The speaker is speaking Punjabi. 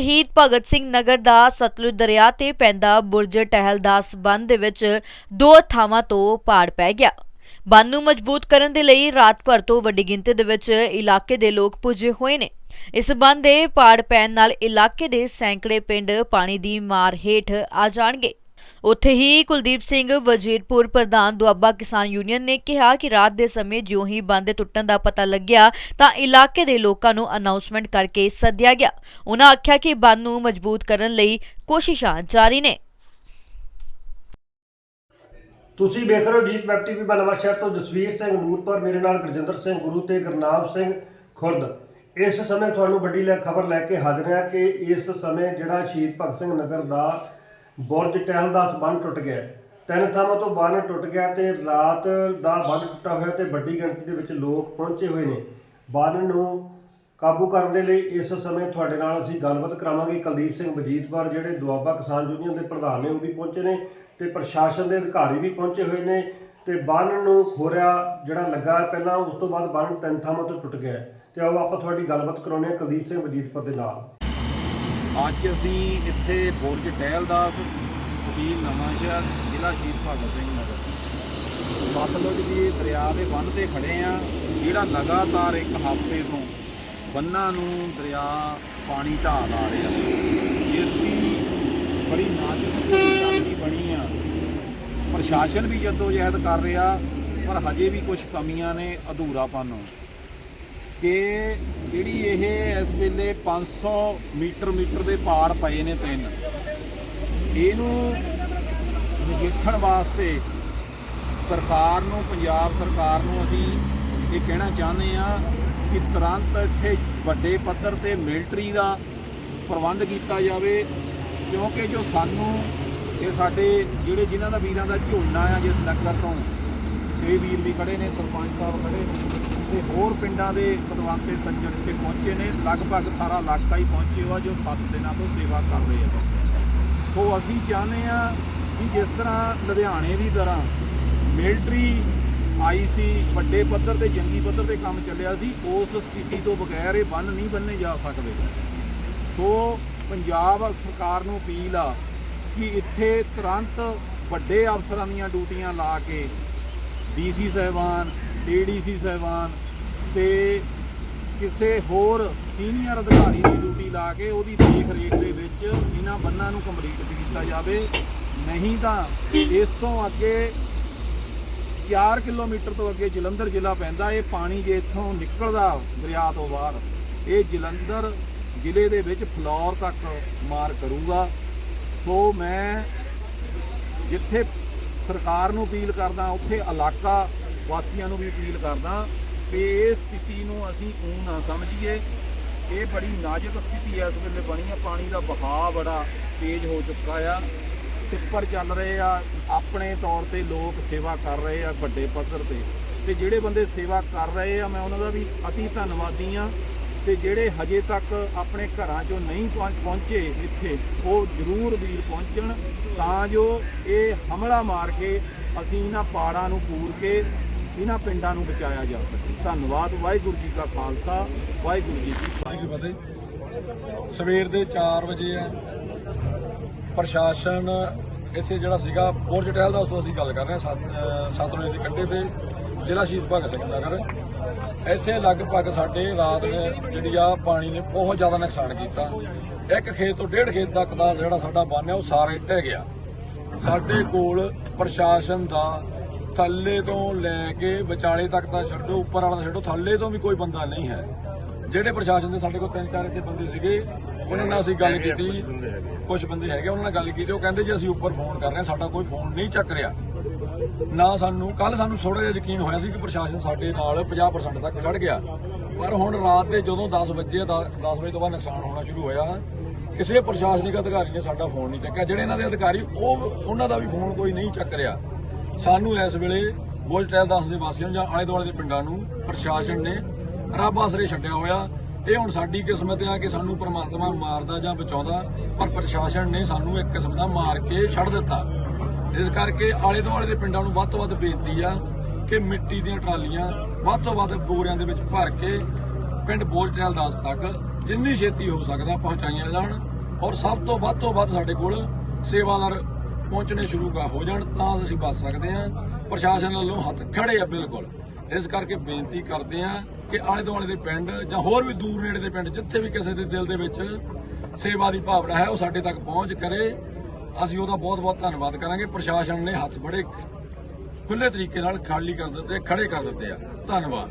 ਸ਼ਹੀਦ ਭਗਤ ਸਿੰਘ ਨਗਰ ਦਾ ਸਤਲੁਜ ਦਰਿਆ ਤੇ ਪੈਂਦਾ ਬੁਰਜ ਟਹਿਲ ਦਾ ਬੰਦ ਦੇ ਵਿੱਚ ਦੋ ਥਾਵਾਂ ਤੋਂ ਪਾੜ ਪੈ ਗਿਆ। ਬੰਨ ਨੂੰ ਮਜ਼ਬੂਤ ਕਰਨ ਦੇ ਲਈ ਰਾਤ ਭਰ ਤੋਂ ਵੱਡੀ ਗਿਣਤੀ ਦੇ ਵਿੱਚ ਇਲਾਕੇ ਦੇ ਲੋਕ ਪੁੱਜੇ ਹੋਏ ਨੇ। ਇਸ ਬੰਦ ਦੇ ਪਾੜ ਪੈਣ ਨਾਲ ਇਲਾਕੇ ਦੇ ਸੈਂਕੜੇ ਪਿੰਡ ਪਾਣੀ ਦੀ ਮਾਰ ਹੇਠ ਆ ਜਾਣਗੇ। ਉੱਥੇ ਹੀ ਕੁਲਦੀਪ ਸਿੰਘ ਵਜੀਰਪੁਰ ਪ੍ਰਧਾਨ ਦੁਆਬਾ ਕਿਸਾਨ ਯੂਨੀਅਨ ਨੇ ਕਿਹਾ ਕਿ ਰਾਤ ਦੇ ਸਮੇਂ ਜਿਉਂ ਹੀ ਬੰਦ ਟੁੱਟਣ ਦਾ ਪਤਾ ਲੱਗਿਆ, ਤਾਂ ਇਲਾਕੇ ਦੇ ਲੋਕਾਂ ਨੂੰ ਅਨਾਉਂਸਮੈਂਟ ਕਰਕੇ ਸੱਦਿਆ ਗਿਆ। ਉਹਨਾਂ ਆਖਿਆ ਕਿ ਬੰਦ ਨੂੰ ਮਜ਼ਬੂਤ ਕਰਨ ਲਈ ਕੋਸ਼ਿਸ਼ਾਂ ਜਾਰੀ ਨੇ। ਤੁਸੀਂ ਵੇਖ ਰਹੇ ਹੋ ਜੀਤ ਵੈਬ ਟੀਵੀ ਬਨਵਾ ਸ਼ਹਿਰ ਤੋਂ ਜਸਵੀਰ ਸਿੰਘ ਨੂਰਪੁਰ ਮੇਰੇ ਨਾਲ ਗੁਰਜਿੰਦਰ ਸਿੰਘ ਗੁਰੂ ਤੇ ਗੁਰਨਾਮ ਸਿੰਘ ਖੁਰਦ। ਇਸ ਸਮੇਂ ਤੁਹਾਨੂੰ ਵੱਡੀ ਖਬਰ ਲੈ ਕੇ ਹਾਜ਼ਰ ਹਾਂ ਕਿ ਇਸ ਸਮੇਂ ਜਿਹੜਾ ਸ਼ਹੀਦ ਭਗਤ ਸਿੰਘ ਨਗਰ ਦਾ ਬੁਰਜ ਟਹਿਲ ਦਾ ਬੰਨ ਟੁੱਟ ਗਿਆ। ਤਿੰਨ ਥਾਵਾਂ ਤੋਂ ਬੰਨ ਟੁੱਟ ਗਿਆ ਤੇ ਰਾਤ ਦਾ ਬੰਨ ਟੁੱਟਾ ਹੋਇਆ ਤੇ ਵੱਡੀ ਗਿਣਤੀ ਦੇ ਵਿੱਚ ਲੋਕ ਪਹੁੰਚੇ ਹੋਏ ਨੇ। ਬੰਨ ਨੂੰ ਕਾਬੂ ਕਰਨ ਦੇ ਲਈ ਇਸ ਸਮੇਂ ਤੁਹਾਡੇ ਨਾਲ ਅਸੀਂ ਗੱਲਬਾਤ ਕਰਾਵਾਂਗੇ। ਕੁਲਦੀਪ ਸਿੰਘ ਵਜੀਦਵਾਰ ਜਿਹੜੇ ਦੁਆਬਾ ਕਿਸਾਨ ਯੂਨੀਅਨ ਦੇ ਪ੍ਰਧਾਨ ਨੇ, ਉਹ ਵੀ ਪਹੁੰਚੇ ਨੇ ਤੇ ਪ੍ਰਸ਼ਾਸਨ ਦੇ ਅਧਿਕਾਰੀ ਵੀ ਪਹੁੰਚੇ ਹੋਏ ਨੇ ਤੇ ਬੰਨ ਨੂੰ ਖੋਰਿਆ ਜਿਹੜਾ ਲੱਗਾ ਪਹਿਲਾਂ ਉਸ ਤੋਂ ਬਾਅਦ ਬੰਨ ਤਿੰਨ ਥਾਵਾਂ ਤੋਂ ਟੁੱਟ ਗਿਆ। ਹੈ। ਤੇ ਆਓ ਆਪਾਂ ਤੁਹਾਡੀ ਗੱਲਬਾਤ ਕਰਾਉਂਦੇ ਹਾਂ ਕੁਲਦੀਪ ਸਿੰਘ ਵਜੀਦਪੁਰ ਦੇ ਨਾਲ। ਅੱਜ ਅਸੀਂ ਇੱਥੇ ਬੁਰਜ ਟਹਿਲਦਾਸ ਤਹਿਸੀਲ ਨਵਾਂਸ਼ਹਿਰ ਜ਼ਿਲ੍ਹਾ ਸ਼ਹੀਦ ਭਗਤ ਸਿੰਘ ਨਗਰ। ਸਤਲੁਜ ਦੀ ਦਰਿਆ ਦੇ ਬੰਨ੍ਹ ਤੇ ਖੜੇ ਆ ਜਿਹੜਾ ਲਗਾਤਾਰ ਇੱਕ ਹਫ਼ਤੇ ਤੋਂ ਬੰਨਾਂ ਨੂੰ ਦਰਿਆ ਪਾਣੀ ਢਾਹ ਲਾ ਰਿਹਾ। ਜਿਸ ਦੀ ਬੜੀ ਨਾਜ਼ੁਕ ਸਥਿਤੀ ਬਣੀ ਆ। ਪ੍ਰਸ਼ਾਸਨ ਵੀ ਜਦੋਜਹਿਦ ਕਰ ਰਿਹਾ, ਪਰ ਹਜੇ ਵੀ ਕੁਝ ਕਮੀਆਂ ਨੇ ਅਧੂਰਾਪਨ ਕਿ ਜਿਹੜੀ ਇਹ ਇਸ ਵੇਲੇ 500 ਮੀਟਰ ਮੀਟਰ ਦੇ ਪਾੜ ਪਏ ਨੇ ਤਿੰਨ। ਇਹਨੂੰ ਨਜਿੱਠਣ ਵਾਸਤੇ ਸਰਕਾਰ ਨੂੰ, ਪੰਜਾਬ ਸਰਕਾਰ ਨੂੰ ਅਸੀਂ ਇਹ ਕਹਿਣਾ ਚਾਹੁੰਦੇ ਆ ਕਿ ਤੁਰੰਤ ਇੱਥੇ ਵੱਡੇ ਪੱਧਰ ਤੇ ਮਿਲਟਰੀ ਦਾ ਪ੍ਰਬੰਧ ਕੀਤਾ ਜਾਵੇ, ਕਿਉਂਕਿ ਜੋ ਸਾਨੂੰ ਇਹ ਸਾਡੇ ਜਿਹੜੇ ਜਿਨ੍ਹਾਂ ਦਾ ਵੀਰਾਂ ਦਾ ਝੋਨਾ ਆ ਜਿਸ ਨਗਰ ਤੋਂ ਇਹ ਵੀਰ ਵੀ ਖੜੇ ਨੇ, ਸਰਪੰਚ ਸਾਹਿਬ ਖੜੇ ਨੇ। ਤੇ ਹੋਰ ਪਿੰਡਾਂ ਦੇ ਪਦਵੰਤੇ ਸੱਜਣ ਇੱਥੇ ਪਹੁੰਚੇ ਨੇ। ਲਗਭਗ ਸਾਰਾ ਇਲਾਕਾ ਹੀ ਪਹੁੰਚੇ ਹੋਆ ਜੋ 7 ਦਿਨਾਂ ਤੋਂ ਸੇਵਾ ਕਰ ਰਹੇ ਆ। ਸੋ ਅਸੀਂ ਚਾਹੁੰਦੇ ਆ ਕਿ ਜਿਸ ਤਰ੍ਹਾਂ ਲੁਧਿਆਣੇ ਦੀ ਤਰ੍ਹਾਂ ਮਿਲਟਰੀ ਆਈ ਸੀ, ਵੱਡੇ ਪੱਧਰ ਤੇ ਜੰਗੀ ਪੱਧਰ ਤੇ ਕੰਮ ਚੱਲਿਆ ਸੀ, ਉਸ ਸਥਿਤੀ ਤੋਂ ਬਗੈਰ ਇਹ ਬੰਨ ਨਹੀਂ ਬੰਨੇ ਜਾ ਸਕਦੇ। ਸੋ ਪੰਜਾਬ ਸਰਕਾਰ ਨੂੰ ਅਪੀਲ ਆ ਕਿ ਇੱਥੇ ਤੁਰੰਤ ਵੱਡੇ ਅਫਸਰਾਂ ਦੀਆਂ ਡਿਊਟੀਆਂ ਲਾ ਕੇ ਡੀਸੀ ਸਾਹਿਬਾਨ, ਏਡੀਸੀ ਸਾਹਿਬਾਨ ਤੇ ਕਿਸੇ ਹੋਰ ਸੀਨੀਅਰ ਅਧਿਕਾਰੀ ਦੀ ਡਿਊਟੀ ਲਾ ਕੇ ਉਹਦੀ ਦੇਖ ਰੇਖ ਦੇ ਵਿੱਚ ਇਹਨਾਂ ਬੰਨਾਂ ਨੂੰ ਕੰਪਲੀਟ ਕੀਤਾ ਜਾਵੇ। ਨਹੀਂ ਤਾਂ ਇਸ ਤੋਂ ਅੱਗੇ 4 ਕਿਲੋਮੀਟਰ ਤੋਂ ਅੱਗੇ ਜਲੰਧਰ ਜ਼ਿਲ੍ਹਾ ਪੈਂਦਾ, ਇਹ ਪਾਣੀ ਜੇ ਇੱਥੋਂ ਨਿਕਲਦਾ ਦਰਿਆ ਤੋਂ ਬਾਹਰ, ਇਹ ਜਲੰਧਰ ਜ਼ਿਲ੍ਹੇ ਦੇ ਵਿੱਚ ਫਲੌਰ ਤੱਕ ਮਾਰ ਕਰੂਗਾ। ਸੋ ਮੈਂ ਜਿੱਥੇ ਸਰਕਾਰ ਨੂੰ ਅਪੀਲ ਕਰਦਾ, ਉੱਥੇ ਇਲਾਕਾ ਵਾਸੀਆਂ ਨੂੰ ਵੀ ਅਪੀਲ ਕਰਦਾ ਕਿ ਇਸ ਸਥਿਤੀ ਨੂੰ ਅਸੀਂ ਊਂ ਨਾ ਸਮਝੀਏ। ਇਹ ਬੜੀ ਨਾਜ਼ੁਕ ਸਥਿਤੀ ਇਸ ਵੇਲੇ ਬਣੀ ਆ ਪਾਣੀ ਦਾ ਬਹਾਅ ਬੜਾ ਤੇਜ਼ ਹੋ ਚੁੱਕਾ ਆ। ਟਿੱਪਰ ਚੱਲ ਰਹੇ ਆ, ਆਪਣੇ ਤੌਰ ਤੇ ਲੋਕ ਸੇਵਾ ਕਰ ਰਹੇ ਆ ਵੱਡੇ ਪੱਧਰ ਤੇ। ਤੇ ਜਿਹੜੇ ਬੰਦੇ ਸੇਵਾ ਕਰ ਰਹੇ ਆ, ਮੈਂ ਉਹਨਾਂ ਦਾ ਵੀ ਅਤੀ ਧੰਨਵਾਦੀ ਆ ਤੇ ਜਿਹੜੇ ਹਜੇ ਤੱਕ ਆਪਣੇ ਘਰਾਂ 'ਚੋਂ ਨਹੀਂ ਪਹੁੰਚੇ ਇੱਥੇ, ਉਹ ਜ਼ਰੂਰ ਵੀਰ ਪਹੁੰਚਣ, ਤਾਂ ਜੋ ਇਹ ਹਮਲਾ ਮਾਰ ਕੇ ਅਸੀਂ ਇਹਨਾਂ ਪਾੜਾਂ ਨੂੰ ਪੂਰ ਕੇ ਇਹਨਾਂ ਪਿੰਡਾਂ ਨੂੰ ਬਚਾਇਆ ਜਾ ਸਕੇ। ਧੰਨਵਾਦ, ਵਾਹਿਗੁਰੂ ਜੀ ਕਾ ਖਾਲਸਾ, ਵਾਹਿਗੁਰੂ ਜੀ ਕੀ ਫਤਿਹ। ਵਾਹਿਗੁਰੂ ਫਤਿਹ। ਸਵੇਰ ਦੇ 4 ਵਜੇ ਆ। ਪ੍ਰਸ਼ਾਸਨ ਇੱਥੇ ਜਿਹੜਾ ਸੀਗਾ, ਬੁਰਜ ਟਹਿਲ ਦਾ ਉਸ ਤੋਂ ਅਸੀਂ ਗੱਲ ਕਰ ਰਹੇ ਹਾਂ, ਸੱਤ- ਅਹ ਸਤਲੁਜ ਦੇ ਕੰਢੇ ਤੇ ਜ਼ਿਲ੍ਹਾ ਸ਼ਹੀਦ ਭਗਤ ਸਿੰਘ ਨਗਰ। ਇੱਥੇ ਲਗਭਗ ਸਾਡੇ ਰਾਤ ਨੇ ਜਿਹੜੀ ਆ ਪਾਣੀ ਨੇ ਬਹੁਤ ਜ਼ਿਆਦਾ ਨੁਕਸਾਨ ਕੀਤਾ। ਇੱਕ ਖੇਤ ਤੋਂ ਡੇਢ ਖੇਤ ਤੱਕ ਦਾ ਜਿਹੜਾ ਸਾਡਾ ਬੰਨ ਹੈ ਉਹ ਸਾਰਾ ਢਹਿ ਗਿਆ ਸਾਡੇ ਕੋਲ ਪ੍ਰਸ਼ਾਸਨ ਦਾ ਥੱਲੇ ਤੋਂ ਲੈ ਕੇ ਵਿਚਾਲੇ ਤੱਕ ਦਾ ਛੱਡੋ ਉੱਪਰ ਵਾਲਾ ਛੱਡੋ ਥੱਲੇ ਤੋਂ ਵੀ ਕੋਈ ਬੰਦਾ ਨਹੀਂ ਹੈ। ਜਿਹੜੇ ਪ੍ਰਸ਼ਾਸਨ ਦੇ ਸਾਡੇ ਕੋਲ ਤਿੰਨ ਚਾਰ ਇੱਥੇ ਬੰਦੇ ਸੀਗੇ ਉਹਨਾਂ ਨਾਲ ਅਸੀਂ ਗੱਲ ਕੀਤੀ। ਕੁਝ ਬੰਦੇ ਹੈਗੇ ਉਹਨਾਂ ਨਾਲ ਗੱਲ ਕੀਤੀ। ਉਹ ਕਹਿੰਦੇ ਜੀ ਅਸੀਂ ਉੱਪਰ ਫੋਨ ਕਰ ਰਹੇ ਹਾਂ ਸਾਡਾ ਕੋਈ ਫੋਨ ਨਹੀਂ ਚੱਕ ਰਿਹਾ। ਨਾ ਸਾਨੂੰ ਕੱਲ ਸਾਨੂੰ ਥੋੜਾ ਜਿਹਾ ਯਕੀਨ ਹੋਇਆ ਸੀ ਕਿ ਪ੍ਰਸ਼ਾਸਨ ਸਾਡੇ ਨਾਲ 50% ਤੱਕ ਖੜ ਗਿਆ। ਪਰ ਹੁਣ ਰਾਤ ਦੇ ਜਦੋਂ 10 ਵਜੇ 10 ਵਜੇ ਤੋਂ ਬਾਅਦ ਨੁਕਸਾਨ ਹੋਣਾ ਸ਼ੁਰੂ ਹੋਇਆ। ਕਿਸੇ ਪ੍ਰਸ਼ਾਸਨਿਕ ਅਧਿਕਾਰੀ ਨੇ ਸਾਡਾ ਫੋਨ ਨਹੀਂ ਚੱਕਿਆ। ਜਿਹੜੇ ਇਹਨਾਂ ਦੇ ਅਧਿਕਾਰੀ, ਉਹ, ਉਹਨਾਂ ਦਾ ਵੀ ਫੋਨ ਕੋਈ ਨਹੀਂ ਚੱਕ ਰਿਹਾ। ਸਾਨੂੰ ਇਸ ਵੇਲੇ ਬੋਲ ਦਾਸ ਦੇ ਵਾਸੀਆਂ ਨੂੰ ਜਾਂ ਆਲੇ ਦੁਆਲੇ ਦੇ ਪਿੰਡਾਂ ਨੂੰ ਪ੍ਰਸ਼ਾਸਨ ਨੇ ਰੱਬ ਆਸਰੇ ਛੱਡਿਆ ਹੋਇਆ। ਇਹ ਹੁਣ ਸਾਡੀ ਕਿਸਮਤ ਆ ਕਿ ਸਾਨੂੰ ਪਰਮਾਤਮਾ ਮਾਰਦਾ ਜਾਂ ਬਚਾਉਂਦਾ, ਪਰ ਪ੍ਰਸ਼ਾਸਨ ਨੇ ਸਾਨੂੰ ਇੱਕ ਕਿਸਮ ਦਾ ਮਾਰ ਕੇ ਛੱਡ ਦਿੱਤਾ। ਇਸ ਕਰਕੇ ਆਲੇ ਦੁਆਲੇ ਦੇ ਪਿੰਡਾਂ ਨੂੰ ਵੱਧ ਤੋਂ ਵੱਧ ਬੇਨਤੀ ਆ ਕਿ ਮਿੱਟੀ ਦੀਆਂ ਟਰਾਲੀਆਂ ਵੱਧ ਤੋਂ ਵੱਧ ਬੋਰਿਆਂ ਦੇ ਵਿੱਚ ਭਰ ਕੇ ਪਿੰਡ ਬੋਲਚਾਲ ਦਾਸ ਤੱਕ ਜਿੰਨੀ ਛੇਤੀ ਹੋ ਸਕਦਾ ਪਹੁੰਚਾਈਆਂ ਜਾਣ ਔਰ ਸਭ ਤੋਂ ਵੱਧ ਤੋਂ ਵੱਧ ਸਾਡੇ ਕੋਲ ਸੇਵਾਦਾਰ ਪਹੁੰਚਣੇ ਸ਼ੁਰੂ ਹੋ ਜਾਣ ਤਾਂ ਅਸੀਂ ਬਚ ਸਕਦੇ ਹਾਂ, ਪ੍ਰਸ਼ਾਸਨ ਵੱਲੋਂ ਹੱਥ ਖੜੇ ਆ ਬਿਲਕੁਲ। ਇਸ ਕਰਕੇ ਬੇਨਤੀ ਕਰਦੇ ਹਾਂ ਕਿ ਆਲੇ ਦੁਆਲੇ ਦੇ ਪਿੰਡ ਜਾਂ ਹੋਰ ਵੀ ਦੂਰ ਨੇੜੇ ਦੇ ਪਿੰਡ ਜਿੱਥੇ ਵੀ ਕਿਸੇ ਦੇ ਦਿਲ ਦੇ ਵਿੱਚ ਸੇਵਾ ਦੀ ਭਾਵਨਾ ਹੈ ਉਹ ਸਾਡੇ ਤੱਕ ਪਹੁੰਚ ਕਰੇ ਅਸੀਂ ਉਹਦਾ ਬਹੁਤ ਬਹੁਤ ਧੰਨਵਾਦ ਕਰਾਂਗੇ। ਪ੍ਰਸ਼ਾਸਨ ਨੇ ਹੱਥ ਬੜੇ ਖੁੱਲੇ ਤਰੀਕੇ ਨਾਲ ਖਾਲੀ ਕਰ ਦਿੱਤੇ ਖੜੇ ਕਰ ਦਿੱਤੇ ਆ। ਧੰਨਵਾਦ।